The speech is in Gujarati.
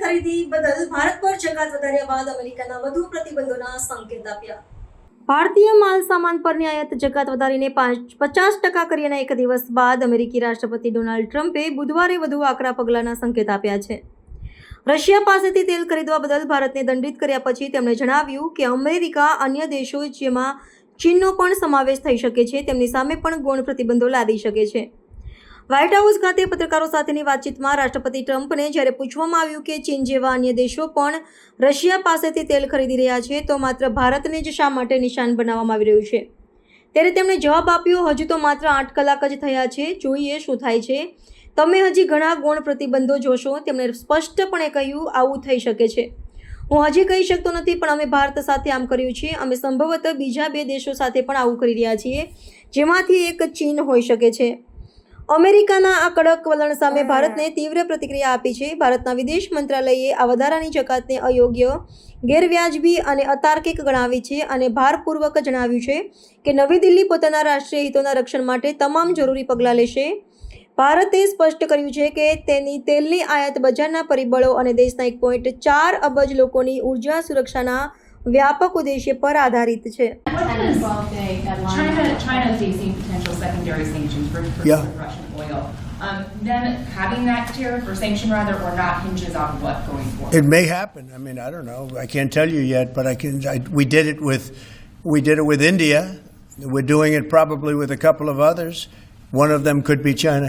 ખરીદી બદલ ભારત પર જકાત વધાર્યા બાદ અમેરિકાના વધુ પ્રતિબંધોના સંકેત આપ્યા ભારતીય માલ સામાન પરની આયાત જકાત વધારીને પાંચ પચાસ ટકા કર્યાના એક દિવસ બાદ અમેરિકી રાષ્ટ્રપતિ ડોનાલ્ડ ટ્રમ્પે બુધવારે વધુ આકરા પગલાંના સંકેત આપ્યા છે રશિયા પાસેથી તેલ ખરીદવા બદલ ભારતને દંડિત કર્યા પછી તેમણે જણાવ્યું કે અમેરિકા અન્ય દેશો જેમાં ચીનનો પણ સમાવેશ થઈ શકે છે તેમની સામે પણ ગૌણ પ્રતિબંધો લાદી શકે છે વ્હાઇટ હાઉસ ખાતે પત્રકારો સાથેની વાતચીતમાં રાષ્ટ્રપતિ ટ્રમ્પને જ્યારે પૂછવામાં આવ્યું કે ચીન જેવા અન્ય દેશો પણ રશિયા પાસેથી તેલ ખરીદી રહ્યા છે, તો માત્ર ભારતને જ શા માટે નિશાન બનાવવામાં આવી રહ્યું છે? ત્યારે તેમણે જવાબ આપ્યો, હજુ તો માત્ર આઠ કલાક જ થયા છે, જોઈએ શું થાય છે. તમે હજી ઘણા ગૌણ પ્રતિબંધો જોશો. તેમણે સ્પષ્ટપણે કહ્યું, આવું થઈ શકે છે. હું હજી કહી શકતો નથી, પણ અમે ભારત સાથે આમ કર્યું છે. અમે સંભવતઃ બીજા બે દેશો સાથે પણ આવું કરી રહ્યા છીએ, જેમાંથી એક ચીન હોઈ શકે છે. અમેરિકાના આ કડક વલણ સામે ભારતને તીવ્ર પ્રતિક્રિયા આપી છે. ભારતના વિદેશ મંત્રાલયે આ વધારાની જકાતને અયોગ્ય ગેરવ્યાજબી અને અતાર્કિક ગણાવી છે અને ભારપૂર્વક જણાવ્યું છે કે નવી દિલ્હી પોતાના રાષ્ટ્રીય હિતોના રક્ષણ માટે તમામ જરૂરી પગલાં લેશે. ભારતે સ્પષ્ટ કર્યું છે કે તેની તેલની આયાત બજારના પરિબળો અને દેશના એક પોઈન્ટ ચાર અબજ લોકોની ઊર્જા સુરક્ષાના વ્યાપક ઉદ્દેશ્ય પર આધારિત છે What is China, China facing potential secondary sanctions for, for Yeah. Russian oil. Um, them having that tariff or sanction rather or not hinges on what going forward. It may happen. I mean, I don't know. I can't tell you yet, but I can. I, we did it with, we did it with India. We're doing it probably with a couple of others. One of them could be China.